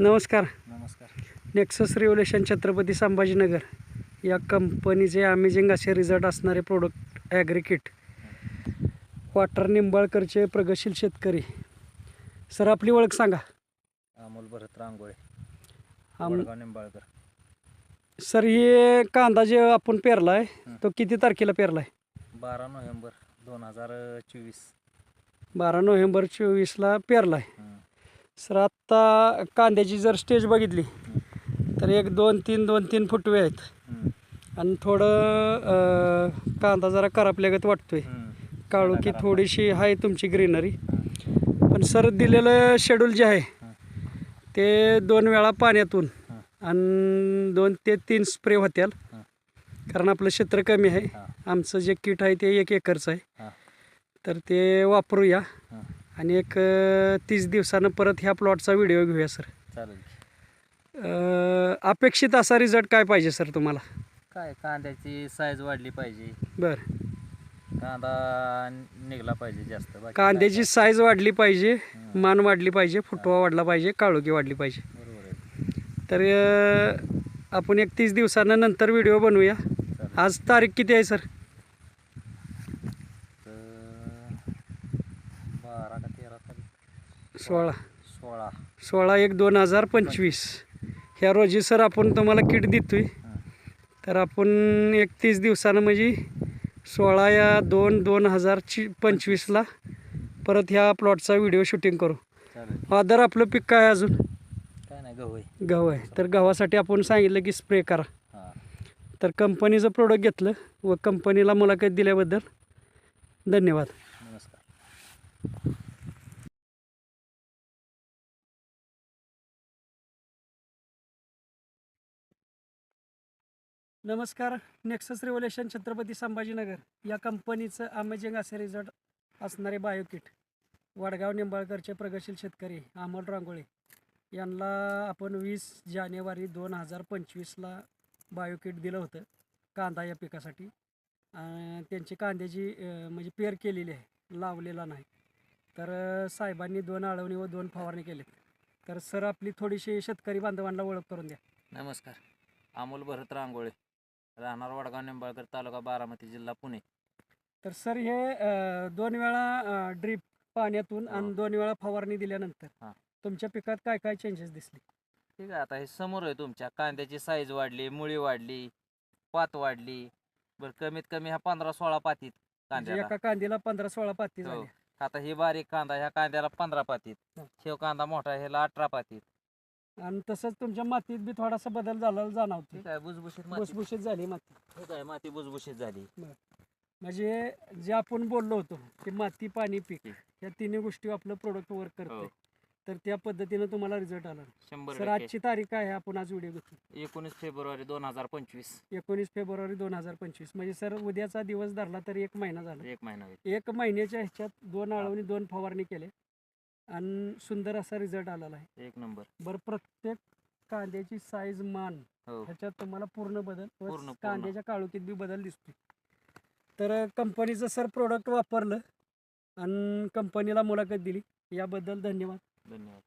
नमस्कार. नमस्कार. Nexus revolution Chhatrapati Sambhajinagar या कंपनीचे अमेझिंग असे रिझल्ट असणारे प्रोडक्ट ॲग्री किट वाटर निंबाळकरचे प्रगतशील शेतकरी. सर आपली ओळख सांगा. अमोल भरत रांगोळे. आम वडगाव निंबाळकर. सर हे कांदा जे आपण पेरला आहे. तो किती तारखेला पेरला आहे बारा नोव्हेंबर दोन हजार चोवीस. बारा नोव्हेंबर चोवीसला पेरला आहे सर आत्ता कांद्याची जर स्टेज बघितली तर एक दोन तीन दोन तीन फुटवे आहेत. आणि थोडं कांदा जरा करापल्यागत वाटतोय. काळू की थोडीशी आहे तुमची ग्रीनरी. पण सर दिलेलं शेड्यूल जे आहे ते दोन वेळा पाण्यातून. आणि दोन ते तीन स्प्रे होत्याल. कारण आपलं क्षेत्र कमी आहे. आमचं जे किट आहे ते एक एकरचं आहे. तर ते वापरूया. आणि एक तीस दिवसानं परत ह्या प्लॉटचा व्हिडिओ घेऊया सर चालेल अपेक्षित असा रिझल्ट काय पाहिजे सर तुम्हाला? काय? कांद्याची साईज वाढली पाहिजे. बरं. कांदा निघला पाहिजे जास्त कांद्याची साईज वाढली पाहिजे. मान वाढली पाहिजे फुटवा वाढला पाहिजे काळोखी वाढली पाहिजे. तर आपण एक तीस दिवसानं नंतर व्हिडिओ बनवूया. आज तारीख किती आहे सर तर बारा सोळा. सोळा. सोळा एक दोन हजार पंचवीस. ह्या रोजी सर आपण तुम्हाला किट देतोय. हं. तर आपण एक तीस दिवसानं म्हणजे सोळा या दोन दोन हजार ची पंचवीसला परत ह्या प्लॉटचा व्हिडिओ शूटिंग करू. अदर आपलं पीक काय आहे अजून? काय नाही गहू आहे. गहू आहे. तर गव्हासाठी आपण सांगितलं की स्प्रे करा. तर कंपनीचं प्रोडक्ट घेतलं व कंपनीला मुलाखत दिल्याबद्दल धन्यवाद. नमस्कार. नमस्कार. नेक्सस रिव्होल्युशन छत्रपती संभाजीनगर या कंपनीचं अमेझिंग असे रिझल्ट असणारे बायोकिट वडगाव निंबाळकरचे प्रगतशील शेतकरी अमोल रांगोळे यांना आपण वीस जानेवारी दोन हजार पंचवीसला बायोकिट दिलं होतं कांदा या पिकासाठी. त्यांची कांद्याची म्हणजे पेर केलेली आहे लावलेला नाही. तर साहेबांनी दोन आळवणी व दोन फवारणी केलेत. तर सर आपली थोडीशी शेतकरी बांधवांना ओळख करून द्या. नमस्कार. अमोल भरत रांगोळे. राहणार वडगाव निंबाळकर तालुका बारामती जिल्हा पुणे तर सर हे अ, दोन वेळा ड्रीप पाण्यातून आणि हो. दोन वेळा फवारणी दिल्यानंतर हा. तुमच्या पिकात काय काय चेंजेस दिसले ठीक आहे आता हे समोर आहे तुमच्या कांद्याची साईज वाढली मुळी वाढली पात वाढली बरं कमीत कमी ह्या पंधरा सोळा पातीत म्हणजे कांद्याला एका कांद्याला पंधरा सोळा पाती हो. झाल्या आता ही बारीक कांदा ह्या कांद्याला पंधरा पातीत हा. शेव कांदा मोठा ह्याला अठरा पातीत आणि तसंच तुमच्या मातीत बी थोडासा बदल झाला जाणवतो ठीक आहे बुजबुशीत माती. भुसभुशीत झाली माती. ठीक आहे माती बुजबुशीत झाली. म्हणजे जे आपण बोललो होतो की माती पाणी पीक. या तिन्ही गोष्टी आपलं प्रोडक्ट वर्क करते हो. तर त्या पद्धतीनं तुम्हाला रिझल्ट आला. शंभर सर टक्के. आजची तारीख काय आहे? आपण आज व्हिडिओ घेतो एकोणीस फेब्रुवारी दोन हजार पंचवीस. एकोणीस फेब्रुवारी दोन हजार पंचवीस. म्हणजे सर उद्याचा दिवस धरला तर एक महिना झाला. एक महिना होईल. एक महिन्याच्या ह्याच्यात दोन आळवणी दोन फवारणी केले. आणि सुंदर असा रिझल्ट आलेला आहे. एक नंबर. बरं प्रत्येक कांद्याची साईज मान हो. ह्याच्यात तुम्हाला पूर्ण बदल व पूर्ण, पूर्ण. कांद्याच्या काळोखीत बी बदल दिसतोय. तर कंपनीचं सर प्रोडक्ट वापरलं आणि कंपनीला मुलाखत दिली. याबद्दल धन्यवाद. धन्यवाद.